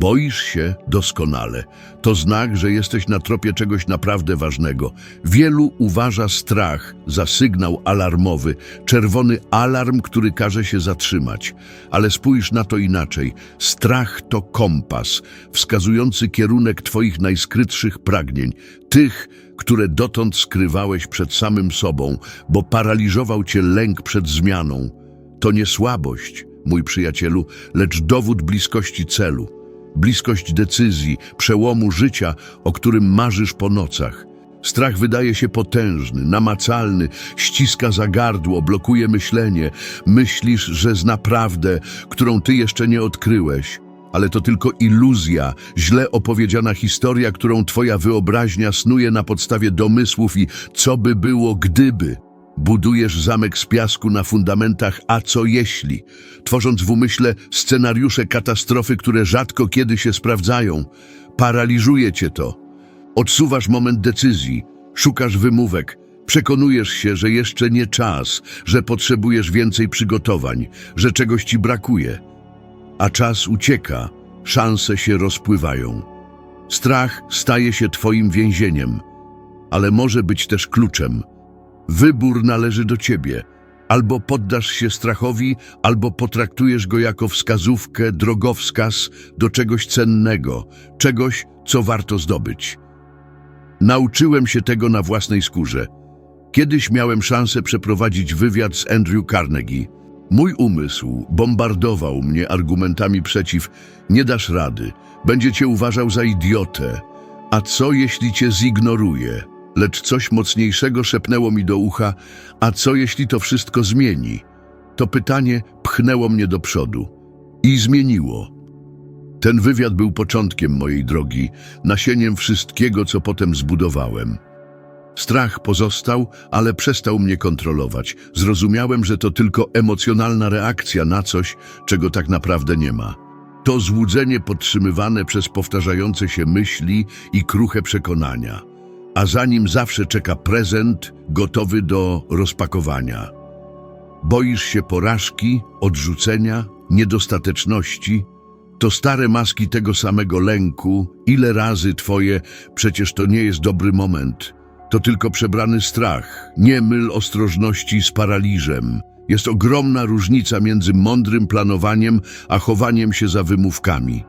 Boisz się doskonale. To znak, że jesteś na tropie czegoś naprawdę ważnego. Wielu uważa strach za sygnał alarmowy, czerwony alarm, który każe się zatrzymać. Ale spójrz na to inaczej. Strach to kompas, wskazujący kierunek Twoich najskrytszych pragnień, tych, które dotąd skrywałeś przed samym sobą, bo paraliżował Cię lęk przed zmianą. To nie słabość, mój przyjacielu, lecz dowód bliskości celu. Bliskość decyzji, przełomu życia, o którym marzysz po nocach. Strach wydaje się potężny, namacalny, ściska za gardło, blokuje myślenie. Myślisz, że zna prawdę, którą ty jeszcze nie odkryłeś. Ale to tylko iluzja, źle opowiedziana historia, którą twoja wyobraźnia snuje na podstawie domysłów i co by było gdyby. Budujesz zamek z piasku na fundamentach a co jeśli, tworząc w umyśle scenariusze katastrofy, które rzadko kiedy się sprawdzają. Paraliżuje cię to. Odsuwasz moment decyzji, szukasz wymówek, przekonujesz się, że jeszcze nie czas, że potrzebujesz więcej przygotowań, że czegoś ci brakuje. A czas ucieka, szanse się rozpływają. Strach staje się twoim więzieniem, ale może być też kluczem. Wybór należy do ciebie. Albo poddasz się strachowi, albo potraktujesz go jako wskazówkę, drogowskaz do czegoś cennego, czegoś, co warto zdobyć. Nauczyłem się tego na własnej skórze. Kiedyś miałem szansę przeprowadzić wywiad z Andrew Carnegie. Mój umysł bombardował mnie argumentami przeciw nie dasz rady, będzie cię uważał za idiotę. A co jeśli cię zignoruje? Lecz coś mocniejszego szepnęło mi do ucha, a co jeśli to wszystko zmieni? To pytanie pchnęło mnie do przodu i zmieniło. Ten wywiad był początkiem mojej drogi, nasieniem wszystkiego, co potem zbudowałem. Strach pozostał, ale przestał mnie kontrolować. Zrozumiałem, że to tylko emocjonalna reakcja na coś, czego tak naprawdę nie ma. To złudzenie podtrzymywane przez powtarzające się myśli i kruche przekonania, a za nim zawsze czeka prezent gotowy do rozpakowania. Boisz się porażki, odrzucenia, niedostateczności? To stare maski tego samego lęku. Ile razy twoje, przecież to nie jest dobry moment. To tylko przebrany strach. Nie myl ostrożności z paraliżem. Jest ogromna różnica między mądrym planowaniem, a chowaniem się za wymówkami.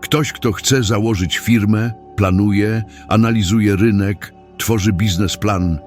Ktoś, kto chce założyć firmę, planuje, analizuje rynek, tworzy biznesplan,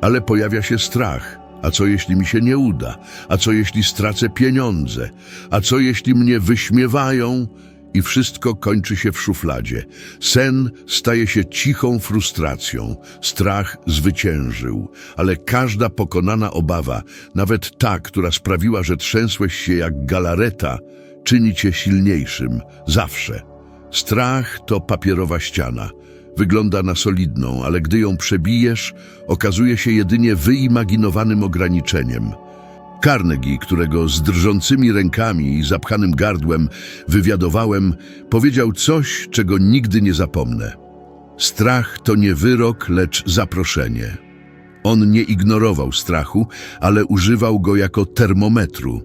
ale pojawia się strach. A co jeśli mi się nie uda? A co jeśli stracę pieniądze? A co jeśli mnie wyśmiewają? I wszystko kończy się w szufladzie. Sen staje się cichą frustracją. Strach zwyciężył, ale każda pokonana obawa, nawet ta, która sprawiła, że trzęsłeś się jak galareta, czyni cię silniejszym. Zawsze. Strach to papierowa ściana. Wygląda na solidną, ale gdy ją przebijesz, okazuje się jedynie wyimaginowanym ograniczeniem. Carnegie, którego z drżącymi rękami i zapchanym gardłem wywiadowałem, powiedział coś, czego nigdy nie zapomnę. Strach to nie wyrok, lecz zaproszenie. On nie ignorował strachu, ale używał go jako termometru.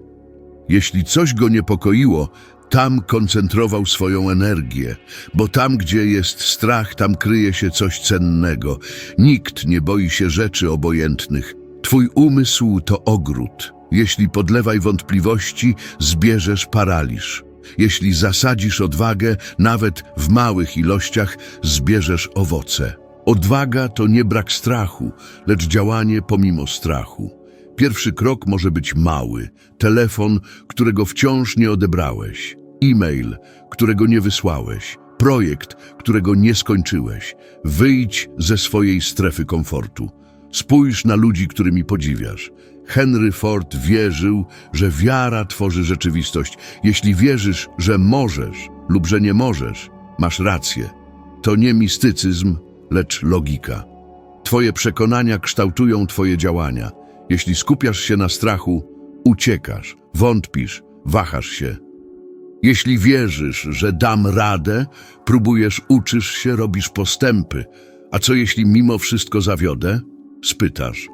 Jeśli coś go niepokoiło, tam koncentrował swoją energię, bo tam, gdzie jest strach, tam kryje się coś cennego. Nikt nie boi się rzeczy obojętnych. Twój umysł to ogród. Jeśli podlewaj wątpliwości, zbierzesz paraliż. Jeśli zasadzisz odwagę, nawet w małych ilościach, zbierzesz owoce. Odwaga to nie brak strachu, lecz działanie pomimo strachu. Pierwszy krok może być mały. Telefon, którego wciąż nie odebrałeś. E-mail, którego nie wysłałeś. Projekt, którego nie skończyłeś. Wyjdź ze swojej strefy komfortu. Spójrz na ludzi, którymi podziwiasz. Henry Ford wierzył, że wiara tworzy rzeczywistość. Jeśli wierzysz, że możesz lub że nie możesz, masz rację. To nie mistycyzm, lecz logika. Twoje przekonania kształtują Twoje działania. Jeśli skupiasz się na strachu, uciekasz, wątpisz, wahasz się. Jeśli wierzysz, że dam radę, próbujesz, uczysz się, robisz postępy. A co jeśli mimo wszystko zawiodę? Spytasz.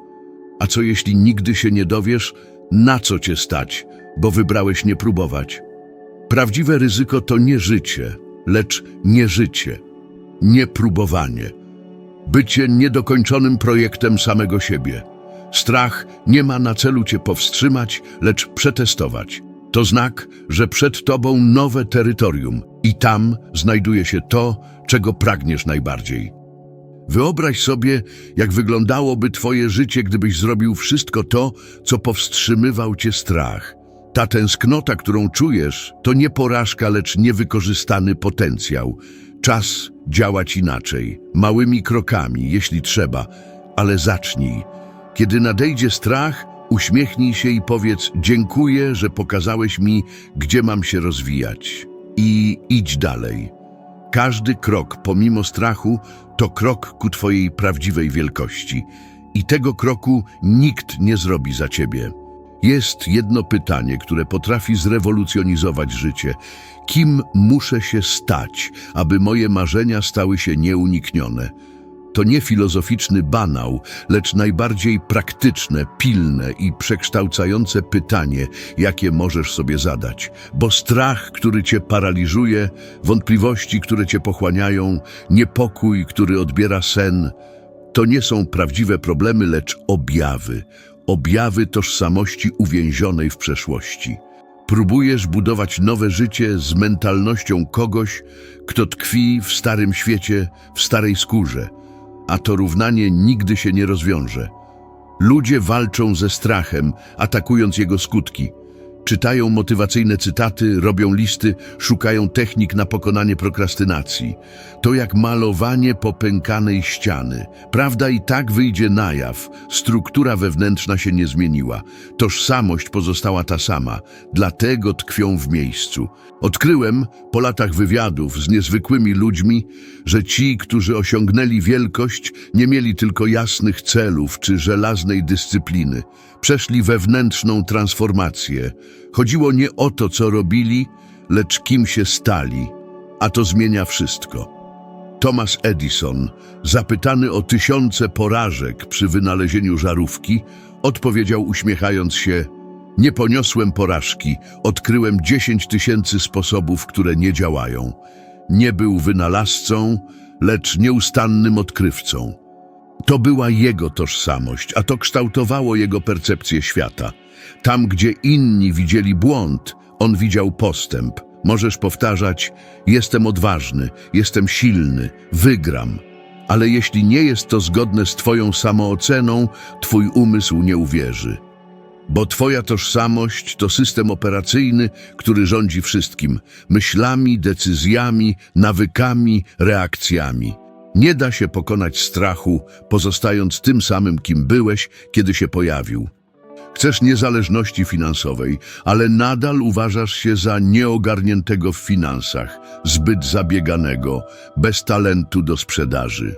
A co jeśli nigdy się nie dowiesz, na co cię stać, bo wybrałeś nie próbować? Prawdziwe ryzyko to nie życie, lecz nie życie, nie próbowanie. Bycie niedokończonym projektem samego siebie. Strach nie ma na celu cię powstrzymać, lecz przetestować. To znak, że przed tobą nowe terytorium i tam znajduje się to, czego pragniesz najbardziej. Wyobraź sobie, jak wyglądałoby twoje życie, gdybyś zrobił wszystko to, co powstrzymywał cię strach. Ta tęsknota, którą czujesz, to nie porażka, lecz niewykorzystany potencjał. Czas działać inaczej, małymi krokami, jeśli trzeba, ale zacznij. Kiedy nadejdzie strach, uśmiechnij się i powiedz: Dziękuję, że pokazałeś mi, gdzie mam się rozwijać. I idź dalej. Każdy krok, pomimo strachu, to krok ku Twojej prawdziwej wielkości. I tego kroku nikt nie zrobi za Ciebie. Jest jedno pytanie, które potrafi zrewolucjonizować życie. Kim muszę się stać, aby moje marzenia stały się nieuniknione? To nie filozoficzny banał, lecz najbardziej praktyczne, pilne i przekształcające pytanie, jakie możesz sobie zadać. Bo strach, który cię paraliżuje, wątpliwości, które cię pochłaniają, niepokój, który odbiera sen, to nie są prawdziwe problemy, lecz objawy. Objawy tożsamości uwięzionej w przeszłości. Próbujesz budować nowe życie z mentalnością kogoś, kto tkwi w starym świecie, w starej skórze, a to równanie nigdy się nie rozwiąże. Ludzie walczą ze strachem, atakując jego skutki. Czytają motywacyjne cytaty, robią listy, szukają technik na pokonanie prokrastynacji. To jak malowanie popękanej ściany. Prawda i tak wyjdzie na jaw. Struktura wewnętrzna się nie zmieniła. Tożsamość pozostała ta sama. Dlatego tkwią w miejscu. Odkryłem po latach wywiadów z niezwykłymi ludźmi, że ci, którzy osiągnęli wielkość, nie mieli tylko jasnych celów czy żelaznej dyscypliny. Przeszli wewnętrzną transformację. Chodziło nie o to, co robili, lecz kim się stali, a to zmienia wszystko. Thomas Edison, zapytany o tysiące porażek przy wynalezieniu żarówki, odpowiedział uśmiechając się: Nie poniosłem porażki, odkryłem 10 tysięcy sposobów, które nie działają. Nie był wynalazcą, lecz nieustannym odkrywcą. To była jego tożsamość, a to kształtowało jego percepcję świata. Tam, gdzie inni widzieli błąd, on widział postęp. Możesz powtarzać: Jestem odważny, jestem silny, wygram. Ale jeśli nie jest to zgodne z Twoją samooceną, Twój umysł nie uwierzy. Bo Twoja tożsamość to system operacyjny, który rządzi wszystkim myślami, decyzjami, nawykami, reakcjami. Nie da się pokonać strachu, pozostając tym samym, kim byłeś, kiedy się pojawił. Chcesz niezależności finansowej, ale nadal uważasz się za nieogarniętego w finansach, zbyt zabieganego, bez talentu do sprzedaży.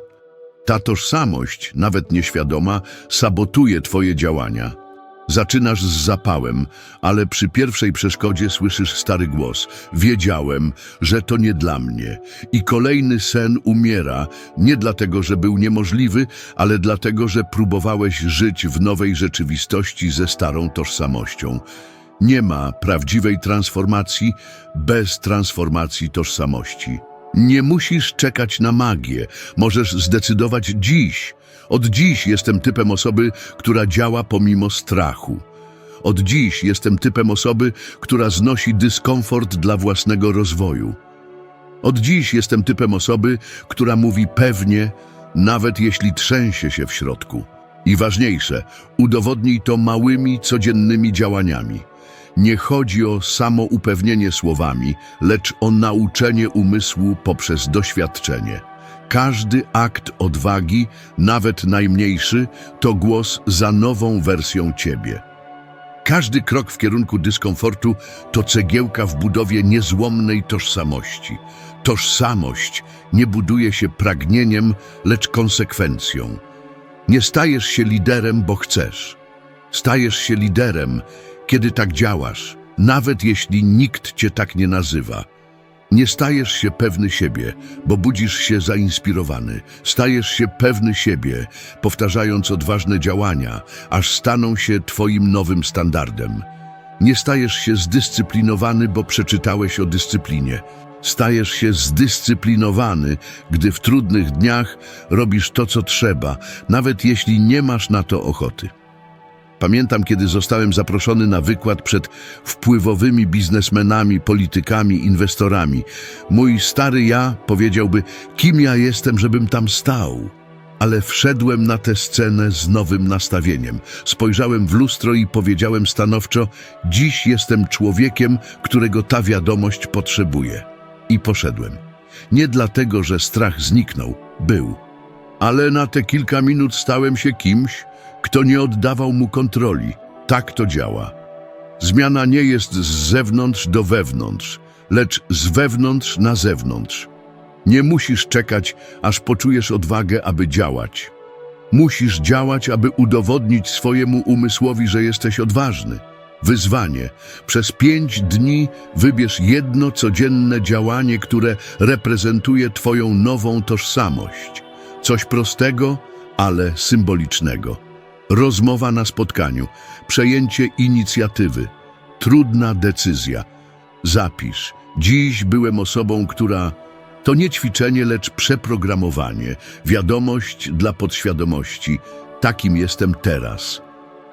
Ta tożsamość, nawet nieświadoma, sabotuje Twoje działania. Zaczynasz z zapałem, ale przy pierwszej przeszkodzie słyszysz stary głos. Wiedziałem, że to nie dla mnie. I kolejny sen umiera, nie dlatego, że był niemożliwy, ale dlatego, że próbowałeś żyć w nowej rzeczywistości ze starą tożsamością. Nie ma prawdziwej transformacji bez transformacji tożsamości. Nie musisz czekać na magię, możesz zdecydować dziś. Od dziś jestem typem osoby, która działa pomimo strachu. Od dziś jestem typem osoby, która znosi dyskomfort dla własnego rozwoju. Od dziś jestem typem osoby, która mówi pewnie, nawet jeśli trzęsie się w środku. I ważniejsze, udowodnij to małymi, codziennymi działaniami. Nie chodzi o samoupewnienie słowami, lecz o nauczenie umysłu poprzez doświadczenie. Każdy akt odwagi, nawet najmniejszy, to głos za nową wersją ciebie. Każdy krok w kierunku dyskomfortu to cegiełka w budowie niezłomnej tożsamości. Tożsamość nie buduje się pragnieniem, lecz konsekwencją. Nie stajesz się liderem, bo chcesz. Stajesz się liderem, kiedy tak działasz, nawet jeśli nikt cię tak nie nazywa. Nie stajesz się pewny siebie, bo budzisz się zainspirowany. Stajesz się pewny siebie, powtarzając odważne działania, aż staną się twoim nowym standardem. Nie stajesz się zdyscyplinowany, bo przeczytałeś o dyscyplinie. Stajesz się zdyscyplinowany, gdy w trudnych dniach robisz to, co trzeba, nawet jeśli nie masz na to ochoty. Pamiętam, kiedy zostałem zaproszony na wykład przed wpływowymi biznesmenami, politykami, inwestorami. Mój stary ja powiedziałby, kim ja jestem, żebym tam stał. Ale wszedłem na tę scenę z nowym nastawieniem. Spojrzałem w lustro i powiedziałem stanowczo: Dziś jestem człowiekiem, którego ta wiadomość potrzebuje. I poszedłem. Nie dlatego, że strach zniknął, był. Ale na te kilka minut stałem się kimś, kto nie oddawał mu kontroli. Tak to działa. Zmiana nie jest z zewnątrz do wewnątrz, lecz z wewnątrz na zewnątrz. Nie musisz czekać, aż poczujesz odwagę, aby działać. Musisz działać, aby udowodnić swojemu umysłowi, że jesteś odważny. Wyzwanie. Przez pięć dni wybierz jedno codzienne działanie, które reprezentuje Twoją nową tożsamość. Coś prostego, ale symbolicznego. Rozmowa na spotkaniu, przejęcie inicjatywy, trudna decyzja. Zapisz. Dziś byłem osobą, która to nie ćwiczenie, lecz przeprogramowanie, wiadomość dla podświadomości. Takim jestem teraz.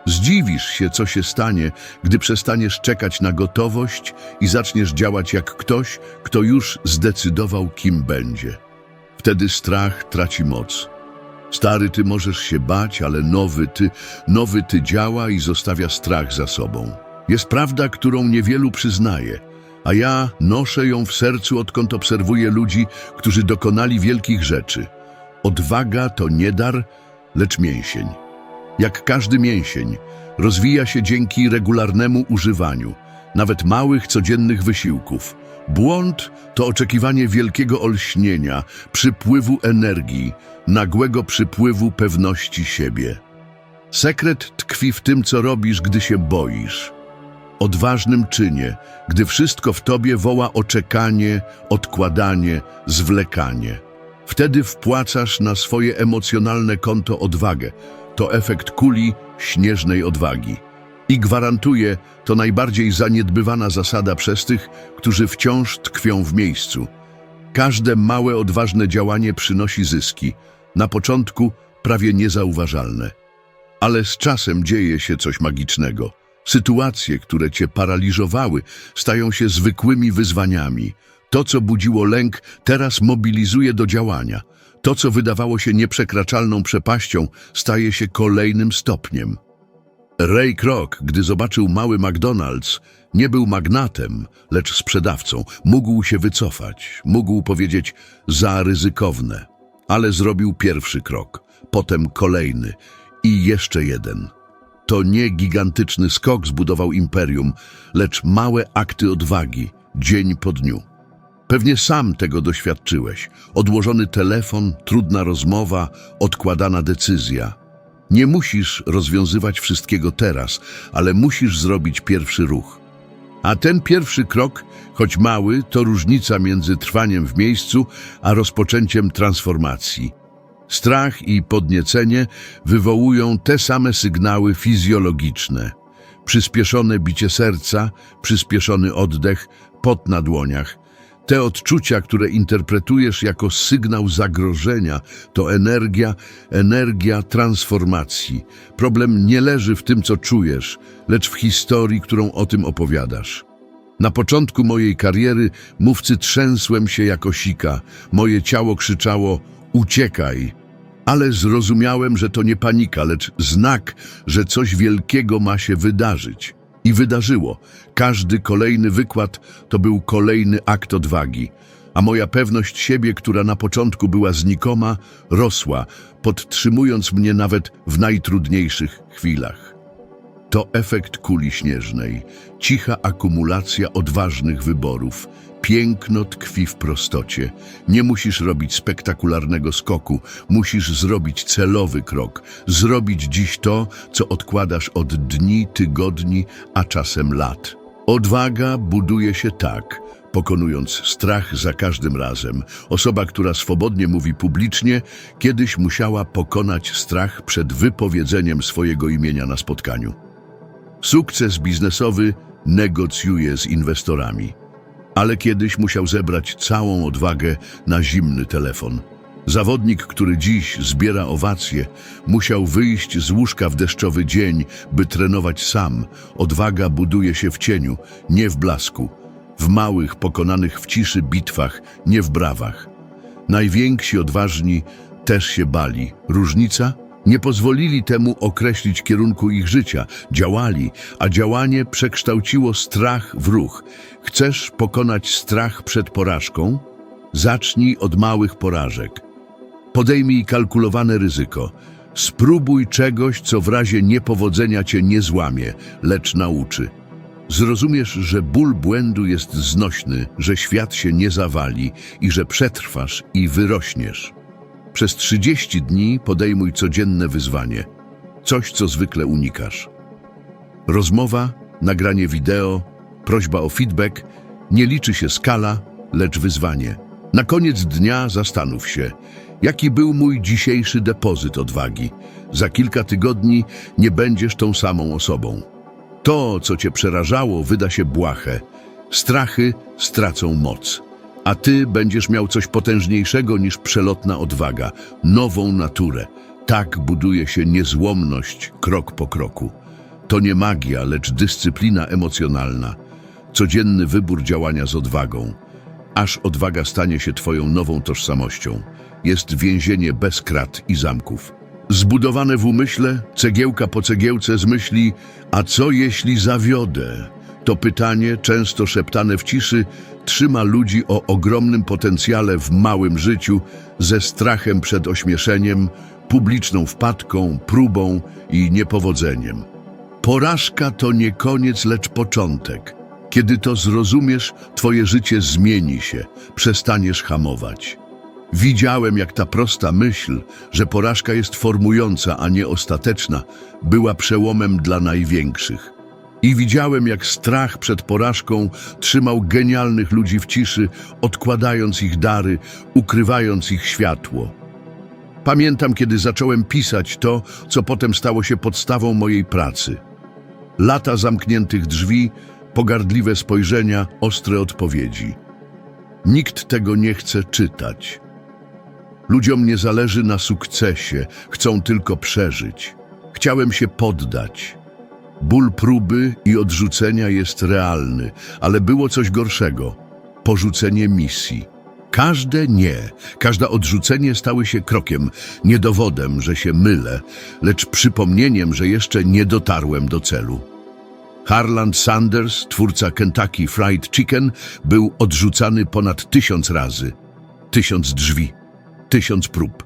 Zdziwisz się, co się stanie, gdy przestaniesz czekać na gotowość i zaczniesz działać jak ktoś, kto już zdecydował, kim będzie. Wtedy strach traci moc. Stary ty możesz się bać, ale nowy ty, nowy ty działa i zostawia strach za sobą. Jest prawda, którą niewielu przyznaje, a ja noszę ją w sercu, odkąd obserwuję ludzi, którzy dokonali wielkich rzeczy. Odwaga to nie dar, lecz mięsień. Jak każdy mięsień, rozwija się dzięki regularnemu używaniu, nawet małych, codziennych wysiłków. Błąd to oczekiwanie wielkiego olśnienia, przypływu energii, nagłego przypływu pewności siebie. Sekret tkwi w tym, co robisz, gdy się boisz. Odważnym czynie, gdy wszystko w tobie woła oczekanie, odkładanie, zwlekanie. Wtedy wpłacasz na swoje emocjonalne konto odwagę. To efekt kuli śnieżnej odwagi. I gwarantuje, to najbardziej zaniedbywana zasada przez tych, którzy wciąż tkwią w miejscu. Każde małe, odważne działanie przynosi zyski, na początku prawie niezauważalne. Ale z czasem dzieje się coś magicznego. Sytuacje, które cię paraliżowały, stają się zwykłymi wyzwaniami. To, co budziło lęk, teraz mobilizuje do działania. To, co wydawało się nieprzekraczalną przepaścią, staje się kolejnym stopniem. Ray Kroc, gdy zobaczył mały McDonald's, nie był magnatem, lecz sprzedawcą. Mógł się wycofać, mógł powiedzieć za ryzykowne, ale zrobił pierwszy krok, potem kolejny i jeszcze jeden. To nie gigantyczny skok zbudował imperium, lecz małe akty odwagi, dzień po dniu. Pewnie sam tego doświadczyłeś. Odłożony telefon, trudna rozmowa, odkładana decyzja. Nie musisz rozwiązywać wszystkiego teraz, ale musisz zrobić pierwszy ruch. A ten pierwszy krok, choć mały, to różnica między trwaniem w miejscu a rozpoczęciem transformacji. Strach i podniecenie wywołują te same sygnały fizjologiczne. Przyspieszone bicie serca, przyspieszony oddech, pot na dłoniach. Te odczucia, które interpretujesz jako sygnał zagrożenia, to energia, energia transformacji. Problem nie leży w tym, co czujesz, lecz w historii, którą o tym opowiadasz. Na początku mojej kariery mówcy trzęsłem się jako sika. Moje ciało krzyczało uciekaj. Ale zrozumiałem, że to nie panika, lecz znak, że coś wielkiego ma się wydarzyć. I wydarzyło. Każdy kolejny wykład to był kolejny akt odwagi. A moja pewność siebie, która na początku była znikoma, rosła, podtrzymując mnie nawet w najtrudniejszych chwilach. To efekt kuli śnieżnej, cicha akumulacja odważnych wyborów. Piękno tkwi w prostocie. Nie musisz robić spektakularnego skoku, musisz zrobić celowy krok. Zrobić dziś to, co odkładasz od dni, tygodni, a czasem lat. Odwaga buduje się tak, pokonując strach za każdym razem. Osoba, która swobodnie mówi publicznie, kiedyś musiała pokonać strach przed wypowiedzeniem swojego imienia na spotkaniu. Sukces biznesowy negocjuje z inwestorami. Ale kiedyś musiał zebrać całą odwagę na zimny telefon. Zawodnik, który dziś zbiera owacje, musiał wyjść z łóżka w deszczowy dzień, by trenować sam. Odwaga buduje się w cieniu, nie w blasku, w małych, pokonanych w ciszy bitwach, nie w brawach. Najwięksi odważni też się bali. Różnica? Nie pozwolili temu określić kierunku ich życia. Działali, a działanie przekształciło strach w ruch. Chcesz pokonać strach przed porażką? Zacznij od małych porażek. Podejmij kalkulowane ryzyko. Spróbuj czegoś, co w razie niepowodzenia cię nie złamie, lecz nauczy. Zrozumiesz, że ból błędu jest znośny, że świat się nie zawali i że przetrwasz i wyrośniesz. Przez 30 dni podejmuj codzienne wyzwanie. Coś, co zwykle unikasz. Rozmowa, nagranie wideo, prośba o feedback, nie liczy się skala, lecz wyzwanie. Na koniec dnia zastanów się, jaki był mój dzisiejszy depozyt odwagi. Za kilka tygodni nie będziesz tą samą osobą. To, co cię przerażało, wyda się błahe. Strachy stracą moc. A ty będziesz miał coś potężniejszego niż przelotna odwaga, nową naturę. Tak buduje się niezłomność krok po kroku. To nie magia, lecz dyscyplina emocjonalna. Codzienny wybór działania z odwagą. Aż odwaga stanie się twoją nową tożsamością. Jest więzienie bez krat i zamków. Zbudowane w umyśle, cegiełka po cegiełce z myśli, a co jeśli zawiodę? To pytanie, często szeptane w ciszy, trzyma ludzi o ogromnym potencjale w małym życiu, ze strachem przed ośmieszeniem, publiczną wpadką, próbą i niepowodzeniem. Porażka to nie koniec, lecz początek. Kiedy to zrozumiesz, twoje życie zmieni się, przestaniesz hamować. Widziałem, jak ta prosta myśl, że porażka jest formująca, a nie ostateczna, była przełomem dla największych. I widziałem, jak strach przed porażką trzymał genialnych ludzi w ciszy, odkładając ich dary, ukrywając ich światło. Pamiętam, kiedy zacząłem pisać to, co potem stało się podstawą mojej pracy. Lata zamkniętych drzwi, pogardliwe spojrzenia, ostre odpowiedzi. Nikt tego nie chce czytać. Ludziom nie zależy na sukcesie, chcą tylko przeżyć. Chciałem się poddać. Ból próby i odrzucenia jest realny, ale było coś gorszego porzucenie misji. Każde nie, każde odrzucenie stały się krokiem, nie dowodem, że się mylę, lecz przypomnieniem, że jeszcze nie dotarłem do celu. Harland Sanders, twórca Kentucky Fried Chicken, był odrzucany ponad tysiąc razy. Tysiąc drzwi, tysiąc prób,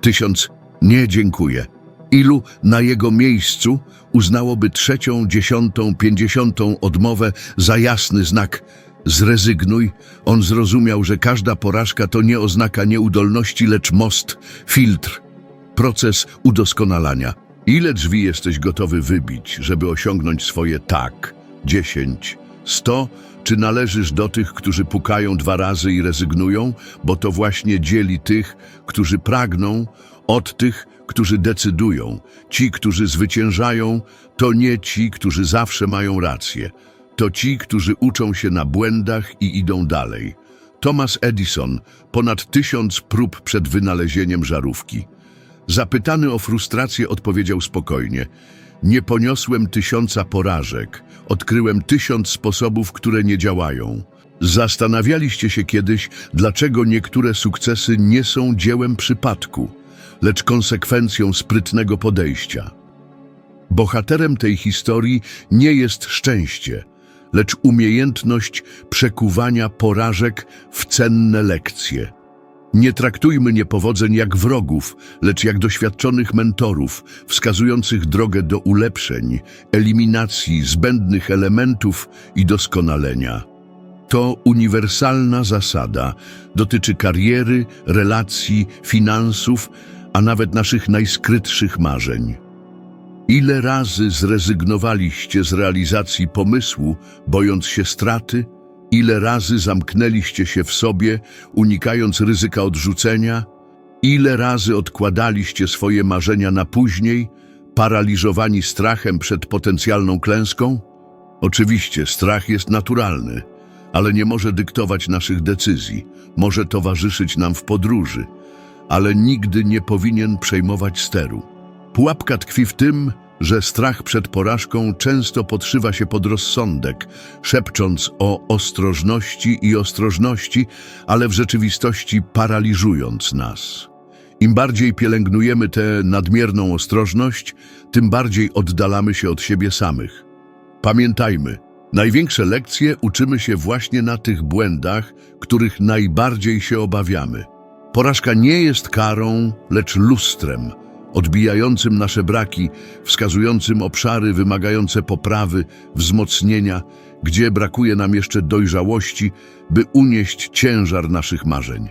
tysiąc nie dziękuję. Ilu na jego miejscu uznałoby trzecią, dziesiątą, pięćdziesiątą odmowę za jasny znak zrezygnuj? On zrozumiał, że każda porażka to nie oznaka nieudolności, lecz most, filtr, proces udoskonalania. Ile drzwi jesteś gotowy wybić, żeby osiągnąć swoje tak? Dziesięć, sto? Czy należysz do tych, którzy pukają dwa razy i rezygnują? Bo to właśnie dzieli tych, którzy pragną, od tych, którzy decydują. Ci, którzy zwyciężają, to nie ci, którzy zawsze mają rację. To ci, którzy uczą się na błędach i idą dalej. Thomas Edison, ponad tysiąc prób przed wynalezieniem żarówki. Zapytany o frustrację odpowiedział spokojnie. Nie poniosłem tysiąca porażek, odkryłem tysiąc sposobów, które nie działają. Zastanawialiście się kiedyś, dlaczego niektóre sukcesy nie są dziełem przypadku, lecz konsekwencją sprytnego podejścia. Bohaterem tej historii nie jest szczęście, lecz umiejętność przekuwania porażek w cenne lekcje. Nie traktujmy niepowodzeń jak wrogów, lecz jak doświadczonych mentorów, wskazujących drogę do ulepszeń, eliminacji zbędnych elementów i doskonalenia. To uniwersalna zasada, dotyczy kariery, relacji, finansów, a nawet naszych najskrytszych marzeń. Ile razy zrezygnowaliście z realizacji pomysłu, bojąc się straty? Ile razy zamknęliście się w sobie, unikając ryzyka odrzucenia? Ile razy odkładaliście swoje marzenia na później, paraliżowani strachem przed potencjalną klęską? Oczywiście strach jest naturalny, ale nie może dyktować naszych decyzji. Może towarzyszyć nam w podróży, ale nigdy nie powinien przejmować steru. Pułapka tkwi w tym, że strach przed porażką często podszywa się pod rozsądek, szepcząc o ostrożności i ostrożności, ale w rzeczywistości paraliżując nas. Im bardziej pielęgnujemy tę nadmierną ostrożność, tym bardziej oddalamy się od siebie samych. Pamiętajmy, największe lekcje uczymy się właśnie na tych błędach, których najbardziej się obawiamy. Porażka nie jest karą, lecz lustrem, odbijającym nasze braki, wskazującym obszary wymagające poprawy, wzmocnienia, gdzie brakuje nam jeszcze dojrzałości, by unieść ciężar naszych marzeń.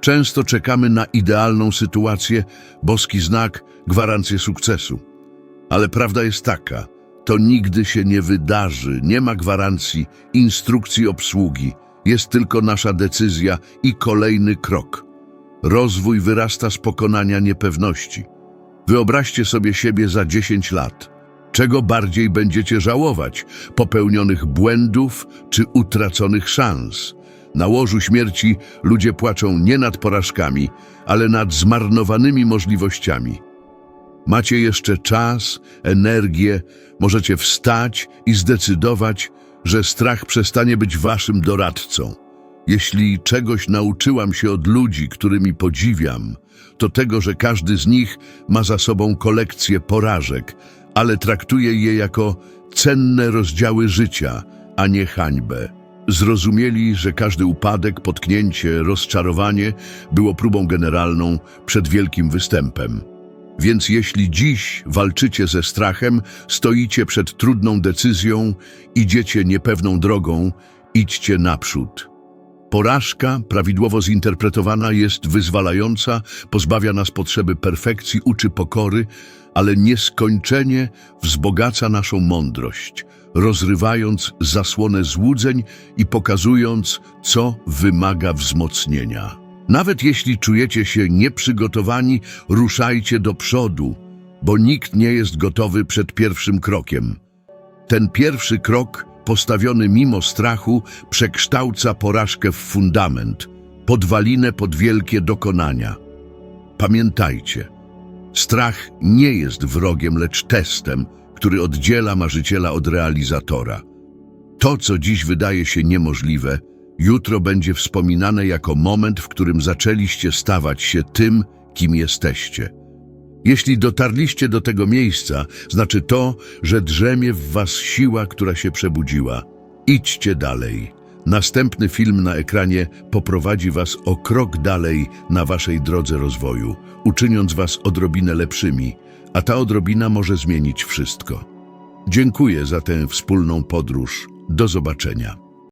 Często czekamy na idealną sytuację, boski znak, gwarancję sukcesu. Ale prawda jest taka, to nigdy się nie wydarzy, nie ma gwarancji, instrukcji obsługi, jest tylko nasza decyzja i kolejny krok. Rozwój wyrasta z pokonania niepewności. Wyobraźcie sobie siebie za 10 lat. Czego bardziej będziecie żałować? Popełnionych błędów czy utraconych szans? Na łożu śmierci ludzie płaczą nie nad porażkami, ale nad zmarnowanymi możliwościami. Macie jeszcze czas, energię, możecie wstać i zdecydować, że strach przestanie być waszym doradcą. Jeśli czegoś nauczyłam się od ludzi, którymi podziwiam, to tego, że każdy z nich ma za sobą kolekcję porażek, ale traktuje je jako cenne rozdziały życia, a nie hańbę. Zrozumieli, że każdy upadek, potknięcie, rozczarowanie było próbą generalną przed wielkim występem. Więc jeśli dziś walczycie ze strachem, stoicie przed trudną decyzją, idziecie niepewną drogą, idźcie naprzód. Porażka, prawidłowo zinterpretowana, jest wyzwalająca, pozbawia nas potrzeby perfekcji, uczy pokory, ale nieskończenie wzbogaca naszą mądrość, rozrywając zasłonę złudzeń i pokazując, co wymaga wzmocnienia. Nawet jeśli czujecie się nieprzygotowani, ruszajcie do przodu, bo nikt nie jest gotowy przed pierwszym krokiem. Ten pierwszy krok, postawiony mimo strachu, przekształca porażkę w fundament, podwalinę pod wielkie dokonania. Pamiętajcie, strach nie jest wrogiem, lecz testem, który oddziela marzyciela od realizatora. To, co dziś wydaje się niemożliwe, jutro będzie wspominane jako moment, w którym zaczęliście stawać się tym, kim jesteście. Jeśli dotarliście do tego miejsca, znaczy to, że drzemie w was siła, która się przebudziła. Idźcie dalej. Następny film na ekranie poprowadzi was o krok dalej na waszej drodze rozwoju, uczyniąc was odrobinę lepszymi, a ta odrobina może zmienić wszystko. Dziękuję za tę wspólną podróż. Do zobaczenia.